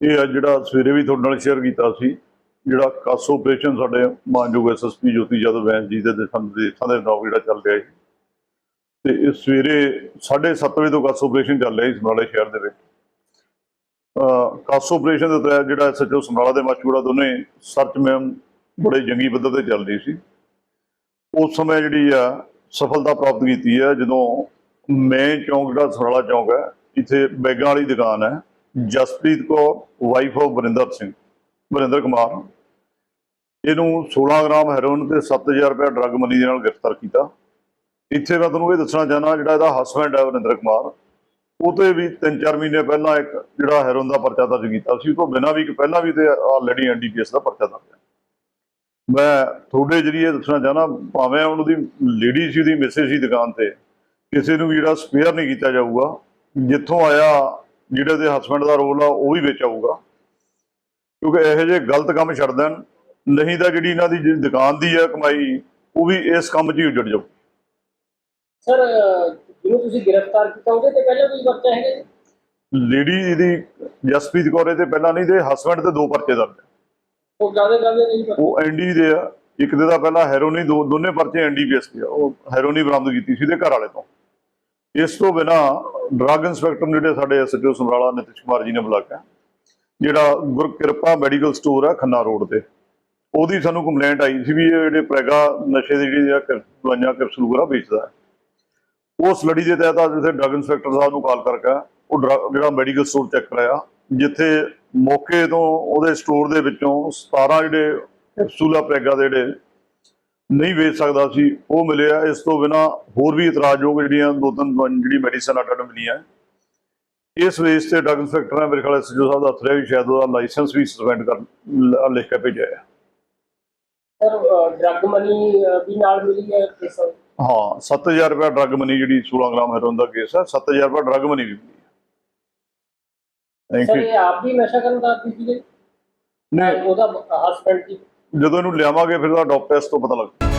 ਇਹ ਅੱਜ ਜਿਹੜਾ ਸਵੇਰੇ ਵੀ ਤੁਹਾਡੇ ਨਾਲ ਸ਼ੇਅਰ ਕੀਤਾ ਸੀ, ਜਿਹੜਾ ਕਾਸ ਆਪਰੇਸ਼ਨ ਸਾਡੇ ਮਾਨਯੋਗ ਐਸਐਸਪੀ ਜੋਤੀ ਜਦ ਵੈਂਸ ਜੀ ਦੇ ਦਿਸ਼ਾ ਨਿਰਦੇਸ਼ਾਂ ਦੇ ਨਾਲ ਜਿਹੜਾ ਚੱਲ ਰਿਹਾ ਸੀ। ਤੇ ਇਹ ਸਵੇਰੇ 7:30 ਵਜੇ ਤੋਂ ਕਾਸ ਆਪਰੇਸ਼ਨ ਚੱਲ ਰਿਹਾ ਸੀ ਸਮਰਾਲੇ ਸ਼ਹਿਰ ਦੇ ਵਿੱਚ। ਕਾਸ ਆਪਰੇਸ਼ਨ ਦੇ ਤਹਿਤ ਜਿਹੜਾ ਐਸਐਚਓ ਸਮਰਾਲਾ ਦੇ ਮਚੂੜਾ ਦੋਨੇ ਸਰਚ ਮੈਮ ਬੜੇ ਜੰਗੀ ਪੱਧਰ ਤੇ ਚੱਲ ਰਹੀ ਸੀ। ਉਸ ਸਮੇਂ ਜਿਹੜੀ ਆ ਸਫਲਤਾ ਪ੍ਰਾਪਤ ਕੀਤੀ ਹੈ। ਜਦੋਂ ਮੇਨ ਚੌਂਕ ਜਿਹੜਾ ਸਰਾਲਾ ਚੌਂਕ ਹੈ, ਇੱਥੇ ਬੈਗਾਂ ਵਾਲੀ ਦੁਕਾਨ ਹੈ। Jaspreet Kaur wife of Varinder Singh, Varinder Kumar. ਇਹਨੂੰ 16 ਗ੍ਰਾਮ ਹੈਰੋਇਨ ਤੇ 7000 ਰੁਪਏ ਡਰੱਗ ਮਨੀ ਦੇ ਨਾਲ ਗ੍ਰਿਫਤਾਰ ਕੀਤਾ। ਇੱਥੇ ਮੈਂ ਤੁਹਾਨੂੰ ਇਹ ਦੱਸਣਾ ਚਾਹਨਾ ਜਿਹੜਾ ਇਹਦਾ ਹਸਬੰਡ ਹੈ ਵਰਿੰਦਰ ਕੁਮਾਰ, ਉਹ ਵੀ 3-4 ਮਹੀਨੇ ਪਹਿਲਾਂ ਇੱਕ ਜਿਹੜਾ ਹੈਰੋਇਨ ਦਾ ਪਰਚਾ ਦਰਜ ਕੀਤਾ ਸੀ। ਉਹ ਤੋਂ ਬਿਨਾਂ ਵੀ ਇੱਕ ਪਹਿਲਾਂ ਵੀ ਤੇ ਆਲਰੇਡੀ ਐਨਡੀਪੀਐਸ ਦਾ ਪਰਚਾ ਦਰਜ ਹੈ। ਮੈਂ ਤੁਹਾਡੇ ਜਰੀਏ ਦੱਸਣਾ ਚਾਹਨਾ ਭਾਵੇਂ ਉਹਨਾਂ ਦੀ ਲੇਡੀ ਸੀ ਉਹਦੀ ਮਿਸਿਸ ਸੀ ਦੁਕਾਨ ਤੇ ਕਿਸੇ ਨੂੰ ਜਿਹੜਾ ਸਪੇਅਰ ਨਹੀਂ ਕੀਤਾ ਜਾਊਗਾ ਜਿੱਥੋਂ ਆਇਆ ਜਿਹੜੇ ਦੇ ਹਸਬੰਡ ਦਾ ਰੋਲ ਆ ਉਹ ਵੀ ਵਿੱਚ ਆਊਗਾ ਕਿਉਂਕਿ ਇਹੋ ਜਿਹੇ ਗਲਤ ਕੰਮ ਛੱਡ ਦੇਣ ਨਹੀਂ ਤਾਂ ਜਿਹੜੀ ਇਹਨਾਂ ਦੀ ਜਿਹੜੀ ਦੁਕਾਨ ਦੀ ਹੈ ਕਮਾਈ ਉਹ ਵੀ ਇਸ ਕੰਮ 'ਚ ਹੀ ਉਜੜ ਜਾਊ ਸਰ ਜਿਹਨੂੰ ਤੁਸੀਂ ਗ੍ਰਿਫਤਾਰ ਕੀਤਾ ਉਹਦੇ ਤੇ ਪਹਿਲਾਂ ਕੋਈ ਪਰਚਾ ਹੈਗਾ? ਲੇਡੀ ਦੀ ਜਸਪ੍ਰੀਤ ਕੌਰ ਇਹਦੇ ਪਹਿਲਾਂ ਨਹੀਂ ਤੇ ਹਸਬੰਡ ਤੇ ਦੋ ਪਰਚੇ ਦਰਜ ਹੈ। ਉਹ ਜ਼ਿਆਦਾ ਗੱਲ ਨਹੀਂ ਪਤਾ। ਉਹ ਐਨਡੀ ਦੇ ਆ, ਇੱਕ ਦੇ ਦਾ ਪਹਿਲਾਂ ਹੈਰੋਨੀ, ਦੋ ਦੋਨੇ ਪਰਚੇ ਐਨਡੀਪੀਐਸ ਦੇ ਆ ਉਹ ਹੈਰੋਨੀ ਬਰਾਮਦ ਕੀਤੀ ਸੀ ਦੇ ਘਰ ਵਾਲੇ ਤੋਂ। ਇਸ ਤੋਂ ਬਿਨਾ ਡਰੱਗ ਇੰਸਪੈਕਟਰ ਜਿਹੜੇ ਸਾਡੇ ਐਸਐਚਓ ਸਮਰਾਲਾ ਨਿਤਿਸ਼ ਕੁਮਾਰ ਜੀ ਨੇ ਬੁਲਾਇਆ ਜਿਹੜਾ ਗੁਰਕਿਰਪਾ ਮੈਡੀਕਲ ਸਟੋਰ ਹੈ ਖੰਨਾ ਰੋਡ ਤੇ, ਉਹਦੀ ਸਾਨੂੰ ਕੰਪਲੇਂਟ ਆਈ ਸੀ ਵੀ ਇਹ ਜਿਹੜੇ ਪ੍ਰੈਗਾ ਨਸ਼ੇ ਦੀ ਜਿਹੜੀ ਆ ਦਵਾਈਆਂ ਕੈਪਸੂਲ ਵਗੈਰਾ ਵੇਚਦਾ ਉਸ ਲੜੀ ਦੇ ਤਹਿਤ ਅੱਜ ਜਿੱਥੇ ਡਰੱਗ ਇੰਸਪੈਕਟਰ ਸਾਹਿਬ ਨੂੰ ਕਾਲ ਕਰਕੇ ਉਹ ਡਰੱਗ- ਜਿਹੜਾ ਮੈਡੀਕਲ ਸਟੋਰ ਚੈੱਕ ਕਰਾਇਆ, ਜਿੱਥੇ ਮੌਕੇ ਤੋਂ ਉਹਦੇ ਸਟੋਰ ਦੇ ਵਿੱਚੋਂ 17 ਜਿਹੜੇ ਕੈਪਸੂਲ ਆ ਪ੍ਰੈਗਾ ਦੇ ਜਿਹੜੇ ਨਹੀਂ ਵੇਚ ਸਕਦਾ ਸੀ ਉਹ ਮਿਲਿਆ। ਇਸ ਤੋਂ ਬਿਨਾ ਹੋਰ ਵੀ ਇਤਰਾਜ਼ਯੋਗ ਜਿਹੜੀਆਂ ਦੋ ਤਿੰਨ ਜਿਹੜੀ ਮੈਡੀਸਨ ਅਟਨ ਮਿਲੀਆਂ। ਇਸ ਵੇਸ ਤੇ ਡਰੱਗ ਇੰਸਪੈਕਟਰ ਨੇ ਮੇਰੇ ਖਿਆਲ ਐਸਜੀਓ ਸਾਹਿਬ ਦਾ ਅਥਰਿਆ ਵੀ ਸ਼ਾਇਦ ਉਹਦਾ ਲਾਇਸੈਂਸ ਵੀ ਸਸਪੈਂਡ ਕਰ ਲਿਖ ਕੇ ਭੇਜਿਆ ਹੈ ਸਰ ਡਰੱਗ ਮਨੀ ਵੀ ਨਾਲ ਮਿਲੀ ਹੈ ਕੇਸ ਹਾਂ 7000 ਰੁਪਏ ਡਰੱਗ ਮਨੀ ਜਿਹੜੀ 16 ਗ੍ਰਾਮ ਹੈਰੋਨ ਦਾ ਕੇਸ ਹੈ 7000 ਰੁਪਏ ਡਰੱਗ ਮਨੀ ਵੀ ਸਰ ਯੂ ਇਹ ਆਪ ਵੀ ਨਸ਼ਾ ਕਰਨ ਦਾ ਆਦੀ ਸੀ ਨਹੀਂ। ਉਹਦਾ ਹਸਬੰਡ ਦੀ ਜਦੋਂ ਇਹਨੂੰ ਲਿਆਵਾਂਗੇ ਫਿਰ ਦਾ ਡਾਕਟਰ ਟੈਸਟ ਤੋਂ ਪਤਾ ਲੱਗ